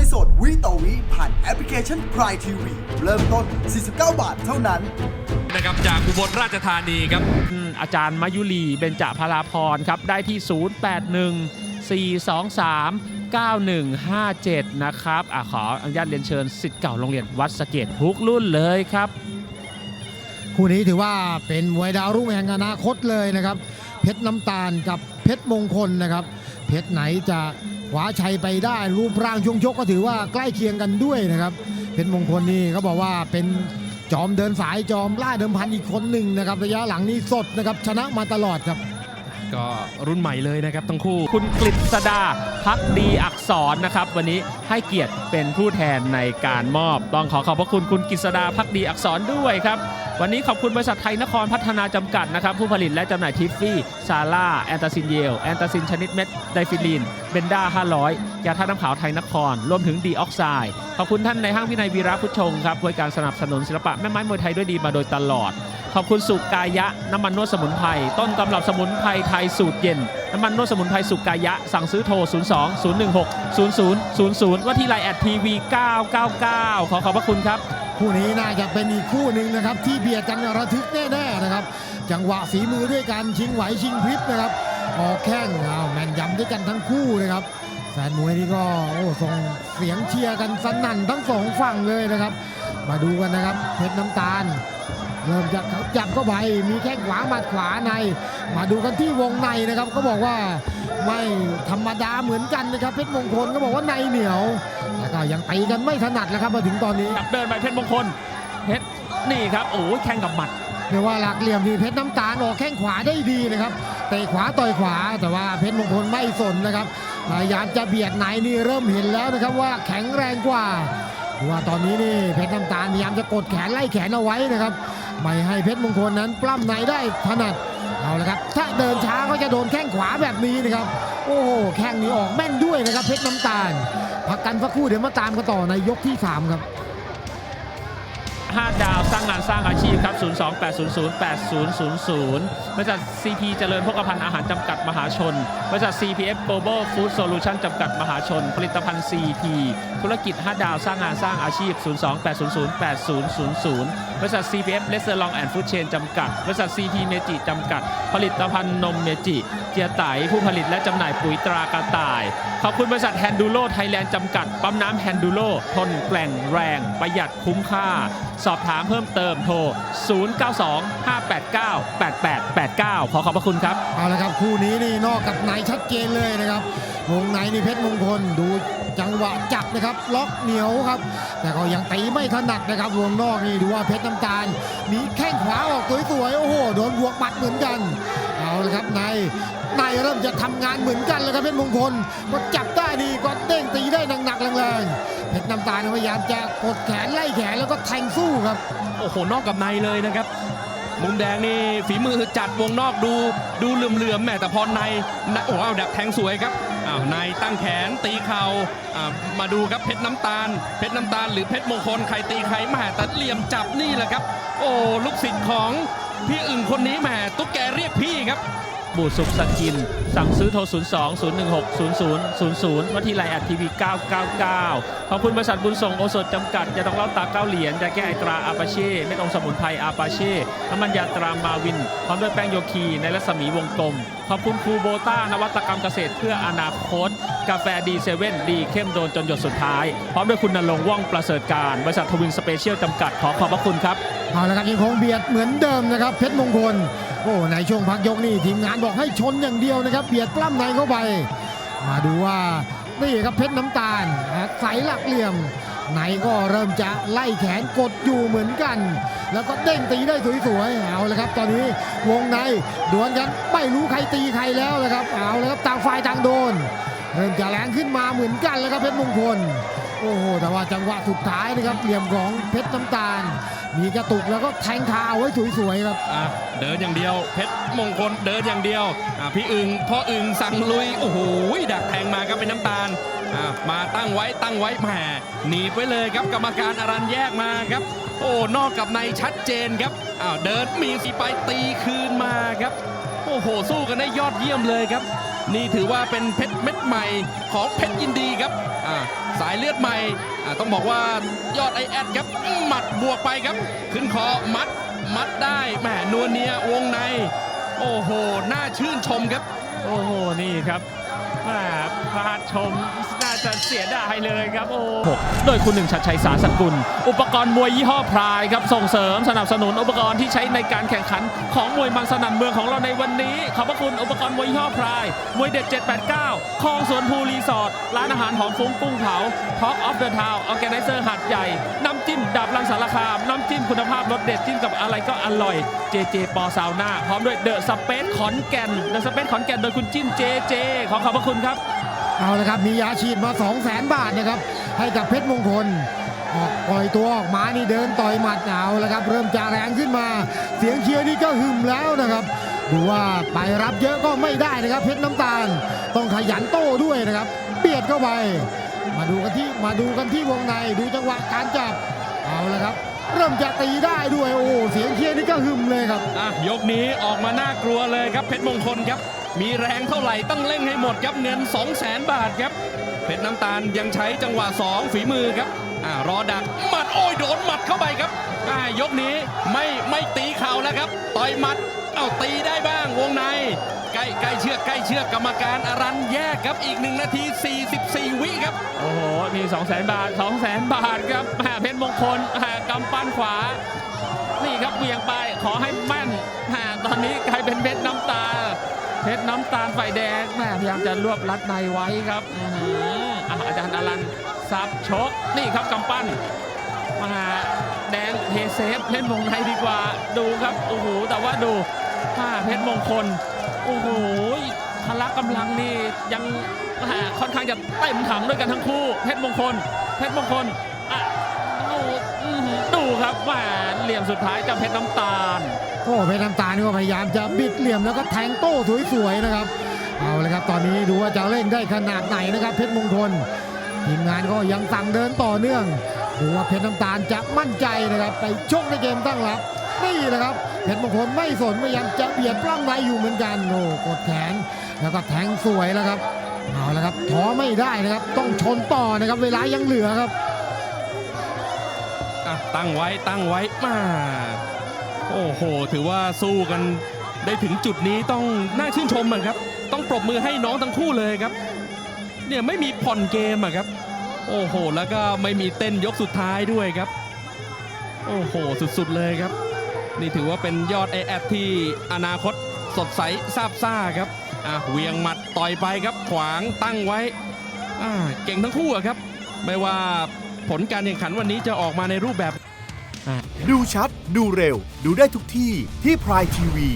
วยสดวิต่อวิผ่านแอปพลิเคชัน Prime TV เริ่มต้น 49 บาทเท่านั้นนะครับจากอุบลราชธานีครับอืมอาจารย์มายุรีเบญจพลาพรครับ ได้ที่ 081 423 9157 นะครับอะขออนุญาตเรียนเชิญสิทธิ์เก่าโรงเรียนวัดสะเกตทุกรุ่นเลยครับ คู่นี้ถือว่าเป็นมวยดาวรุ่งแห่งอนาคตเลยนะครับ เพชรน้ำตาลกับเพชรมงคลนะครับ เพชรไหนจะ ขวาชัยไปได้รูปร่างช่วงชกก็ถือว่าใกล้เคียงกันด้วยนะครับเพชรมงคลนี่เขาบอกว่าเป็นจอมเดินสายจอมล่าเดิมพันอีกคนหนึ่งนะครับระยะหลังนี้สดนะครับชนะมาตลอดครับ ก็รุ่นใหม่เลยนะครับทั้งคู่ คุณกฤษดาพักดีอักษรนะครับ วันนี้ให้เกียรติเป็นผู้แทนในการมอบ ต้องขอขอบพระคุณคุณกฤษดาพักดีอักษรด้วยครับ วันนี้ขอบคุณบริษัทไทยนครพัฒนาจำกัดนะครับ ผู้ผลิตและจำหน่ายทิฟฟี่ ซาร่า แอนตาซินเยล แอนตาซินชนิดเม็ดไดฟิลีนเบนด้า 500 ยาท่าตุน้ำขาวไทยนคร รวมถึงดีออกไซด์ขอบคุณท่านในห้างวินัยวีระพุชงครับด้วยการสนับสนุนศิลปะแม่ไม้มวยไทยด้วยดีมาโดยตลอด ขอบคุณสุกายะ น้ำมันนวดสมุนไพรต้นตำรับสมุนไพรไทยสูตรเย็น น้ำมันนวดสมุนไพรสุกายะ สั่งซื้อโทร 02 016 0000 ว่าที่ไลน์แอดทีวี999 ขอขอบพระคุณครับ คู่นี้น่าจะเป็นอีกคู่หนึ่งนะครับ ที่เบียดกันระทึกแน่ๆนะครับ จังหวะฝีมือด้วยกันชิงไหวชิงพริบนะครับออกแข้งอ้าวแม่นยำด้วยกันทั้งคู่นะครับแฟนมวยนี่ก็โอ้ส่งเสียงเชียร์กันสนั่นทั้งสองฝั่งเลยนะครับ มาดูกันนะครับเพชรน้ำตาล เริ่มจะจับเข้าไปมีแข้งขวาหมัดขวาใน มาดูกันที่วงในนะครับ ก็บอกว่าไม่ธรรมดาเหมือนกันนะครับเพชรมงคลก็บอกว่าในเหนียวแล้วก็ยังตีกันไม่ถนัดแล้วครับมาถึงตอนนี้ครับเดินไปเพชรมงคลเพชรนี่ครับโอ้ยแข่งกับหมัดเรียกว่าหลักเหลี่ยมนี่เพชรน้ำตาลออกแข้งขวาได้ดีนะครับเตะขวาต่อยขวาแต่ว่าเพชรมงคลไม่สนนะครับพยายามจะเบียดไหนนี่เริ่มเห็นแล้วนะครับว่าแข็งแรงกว่าดูว่าตอนนี้นี่เพชรน้ำตาลพยายามจะกดแขนไล่แขนเอาไว้นะครับ ไม่ให้เพชรมงคลนั้นปล้ำในได้ถนัดเอาละครับถ้าเดินช้าก็จะโดนแข้งขวาแบบนี้นะครับ โอ้โหแข้งนี้ออกแม่นด้วยนะครับ เพชรน้ำตาล พักกันสักครู่เดี๋ยวมาตามกันต่อในยกที่สามครับ5ดาว สร้างงานสร้างอาชีพครับ 028008000 บริษัท CP เจริญพกพันธ์อาหารจำกัดมหาชน บริษัท CPF Global Food Solution จำกัดมหาชน ผลิตภัณฑ์ CP ธุรกิจ 5 ดาวสร้างงานสร้างอาชีพ 028008000 บริษัท CPF r e s t a u r a n t and Food Chain จำกัด บริษัท CP Meiji จำกัด ผลิตภัณฑ์นมเมจิ เจียไตผู้ผลิตและจำหน่ายปุ๋ยตรากระต่าย ขอบคุณบริษัทแฮนดูโ o ไทยแลนด์จำกัด ปั๊มน้ำแฮนดูโ o ทนแกร่งแรง ประหยัดคุ้มค่า สอบถามเพิ่มเติมโทร 0925898889 ขอขอบพระคุณครับ เอาละครับคู่นี้นี่นอกกับไหนชัดเจนเลยนะครับวงไหนนี่เพชรมงคลดูจังหวะจับนะครับ ล็อกเหนียวครับ แต่ก็ยังตีไม่ถนัดนะครับวงนอกนี่ดูว่าเพชรน้ำตาล มีแข้งขวาออกสวยๆโอ้โหโดนบวกหมัดเหมือนกัน เละครับในในเริ่มจะทำงานเหมือนกันแล้วครับเพชรมงคลก็จับได้ดีก็เด้งตีได้หนักๆแรงๆเพชรน้ำตาลพยายามจะกดแขนไล่แขนแล้วก็แทงสู้ครับ โอ้โหนอกกับในเลยนะครับ มุมแดงนี่ฝีมือจัดวงนอกดูดูเหลื่อมๆแม่แต่พอในโอ้โหเอาดักแทงสวยครับอ้าวในตั้งแขนตีเข่าอ่ามาดูครับเพชรน้ำตาล เพชรน้ำตาลหรือเพชรมงคลใครตีใครม่แต่เหลี่ยมจับนี่แหละครับ โอ้ลูกศิษย์ของ พี่อึ่งคนนี้แหม่ตุ๊กแกเรียกพี่ครับ บูสุขสกิน สั่งซื้อโทร 02 016 0000 วัทีไลน์แอดทีวี 999 ขอบคุณบริษัทบุญส่งโอสถจำกัดยาต้องเล่าตาเก้าเหรียญยาแก้ไอตราอาปาเช่เม็ดองสมุนไพรอาปาเช่น้ำมันยาตรามาวิน พร้อมด้วยแป้งโยคีในรัศมีวงกลม ขอบคุณครูโบต้านวัตกรรมเกษตรเพื่ออนาคต กาแฟดีเซเว่นดีเข้มโดนจนหยดสุดท้าย พร้อมด้วยคุณนรงค์ว่องประเสริฐการ บริษัททวินสเปเชียลจำกัดขอขอบพระคุณครับ เอาละครับยังคงเบียดเหมือนเดิมนะครับ เพชรมงคล โอ้ในช่วงพักยกนี่ทีมงานบอกให้ชนอย่างเดียวนะครับ เบียดปล้ำในเข้าไป มาดูว่านี่ครับเพชรน้ำตาลใสหลักเหลี่ยมไหนก็เริ่มจะไล่แขนกดอยู่เหมือนกัน แล้วก็เด้งตีได้สวยๆเอาละครับ ตอนนี้วงในดวลกันไม่รู้ใครตีใครแล้วนะครับเอาละครับต่างฝ่ายต่างโดน เริ่มจะแรงขึ้นมาเหมือนกันแล้วครับเพชรมงคล โอ้โหแต่ว่าจังหวะสุดท้ายนะครับเหลี่ยมของเพชรน้ำตาล มีกระตุกแล้วก็แทงคาเอาไว้สวยๆครับอะเดินอย่างเดียว เพชรมงคลเดินอย่างเดียวอะพี่อึงพ่ออึงสั่งลุยโอ้โหดักแทงมาครับเป็นน้ำตาลอะมาตั้งไว้ตั้งไว้แหมหนีไว้เลยครับกรรมการอารันแยกมาครับ โอ้นอกกับในชัดเจนครับอ้าวเดินมีสีไปตีคืนมาครับ โอ้โหสู้กันได้ยอดเยี่ยมเลยครับ นี่ถือว่าเป็นเพชรเม็ดใหม่ของเพชรยินดีครับสายเลือดใหม่ต้องบอกว่ายอดไอแอดครับหมัดบวกไปครับ ขึ้นคอมัดมัดได้แหมนวลเนียวงใน โอ้โห น่าชื่นชมครับ โอ้โห นี่ครับแหมพลาดชม น่าจะเสียดายเลยครับโอ้โดยคุณหนึ่งชัดชัยสาสกุล อุปกรณ์มวยยี่ห้อพรายครับส่งเสริมสนับสนุนอุปกรณ์ที่ใช้ในการแข่งขัน ของมวยมันสนั่นเมืองของเราในวันนี้ ขอบพระคุณอุปกรณ์มวยยี่ห้อพราย มวยเด็ด 789คลองสวนภูรีสอร์ทร้านอาหารหอมฟุ้งกุ้งเผา Talk of the Town Organizer หาดใหญ่ น้ำจิ้มดับลังสารคาม น้ำจิ้มคุณภาพรสเด็ดจิ้มกับอะไรก็อร่อยเจเจปอซาวน่าพร้อมด้วยเดอะสเปซขอนแก่นเดอะสเปซขอนแก่นโดยคุณจิ้มเจเจขอขอบพระคุณครับ เอาละครับมียาฉีดมา 2 0 0แสนบาทนะครับให้กับเพชรมงคลออกปล่อยตัวออกมานี่เดินต่อยหมัดเอาละครับ เริ่มจะแรงขึ้นมา เสียงเชียร์นี่ก็หึมแล้วนะครับดูว่าไปรับเยอะก็ไม่ได้นะครับ เพชรน้ำตาล ต้องขยันโต้ด้วยนะครับเบียดเข้าไป มาดูกันที่มาดูกันที่วงในดูจังหวะการจับเอาละครับ เริ่มจะตีได้ด้วยโอ้เสียงเชียร์นี่ก็หึมเลยครับอะยกนี้ออกมาน่ากลัวเลยครับเพชรมงคลครับ มีแรงเท่าไหร่ต้องเร่งให้หมดครับเงิน 2 0 0แสนบาทครับเพชรน้ำตาลยังใช้จังหวะ 2 ฝีมือครับอ่ารอดักหมัดโอ้ยโดนหมัดเข้าไปครับอ่ายกนี้ไม่ไม่ตีเข่าแล้วครับ ต่อยหมัดเอาตีได้บ้างวงในใกล้ใกล้เชือกใกล้เชือกกรรมการอรันแยกครับอีก1นาที 44 วิครับ โอ้โหนี่2 0 0แสนบาท 2 0 0แสนบาทครับหม่เพชรมงคลหม่กำปั้นขวา นี่ครับเวียงไปขอให้แม่นหม่ตอนนี้กลายเป็นเพชร น้ำตาลไฟแดงแม่พยายามจะรวบรัดในไว้ครับอาจารย์อลันซับชกนี่ครับกำปั้นมาแดงเทเซฟเพชรมงในดีกว่าดูครับโอ้โหแต่ว่าดูผ้าเพชรมงคลโอ้โหพละกำลังนี่ยังค่อนข้างจะเต็มถังด้วยกันทั้งคู่ เพชรมงคล เพชรมงคลอะดูดูครับแหมาเหลี่ยมสุดท้ายจากเพชรน้ำตาล โอ้เพชรน้ำตาลนี่ก็พยายามจะบิดเหลี่ยมแล้วก็แทงโต้สวยๆนะครับ เอาเลยครับตอนนี้ดูว่าจะเล่นได้ขนาดไหนนะครับ เพชรมงคลทีมงานก็ยังสั่งเดินต่อเนื่องดูว่าเพชรน้ำตาลจะมั่นใจนะครับไปชกในเกมตั้งรับนี่แหละครับเพชรมงคลไม่สนพยายามจะเบียดปล้ำในอยู่เหมือนกันโอ้กดแขนแล้วก็แทงสวยแล้วครับเอาละครับท้อไม่ได้นะครับ ต้องชนต่อนะครับ เวลายังเหลือครับตั้งไว้ตั้งไว้มา โอ้โห ถือว่าสู้กันได้ถึงจุดนี้ต้องน่าชื่นชมอะครับ ต้องปรบมือให้น้องทั้งคู่เลยครับ เนี่ยไม่มีผ่อนเกมอะครับ โอ้โห แล้วก็ไม่มีเต้นยกสุดท้ายด้วยครับ โอ้โห สุดๆเลยครับ นี่ถือว่าเป็นยอดไอแอดที่อนาคตสดใสซาบซ่าครับอะเหวียงหมัดต่อยไปครับ ขวางตั้งไว้อ่าเก่งทั้งคู่อะครับ ไม่ว่าผลการแข่งขันวันนี้จะออกมาในรูปแบบ ดูชัด ดูเร็ว ดูได้ทุกที่ที่พรายทีวี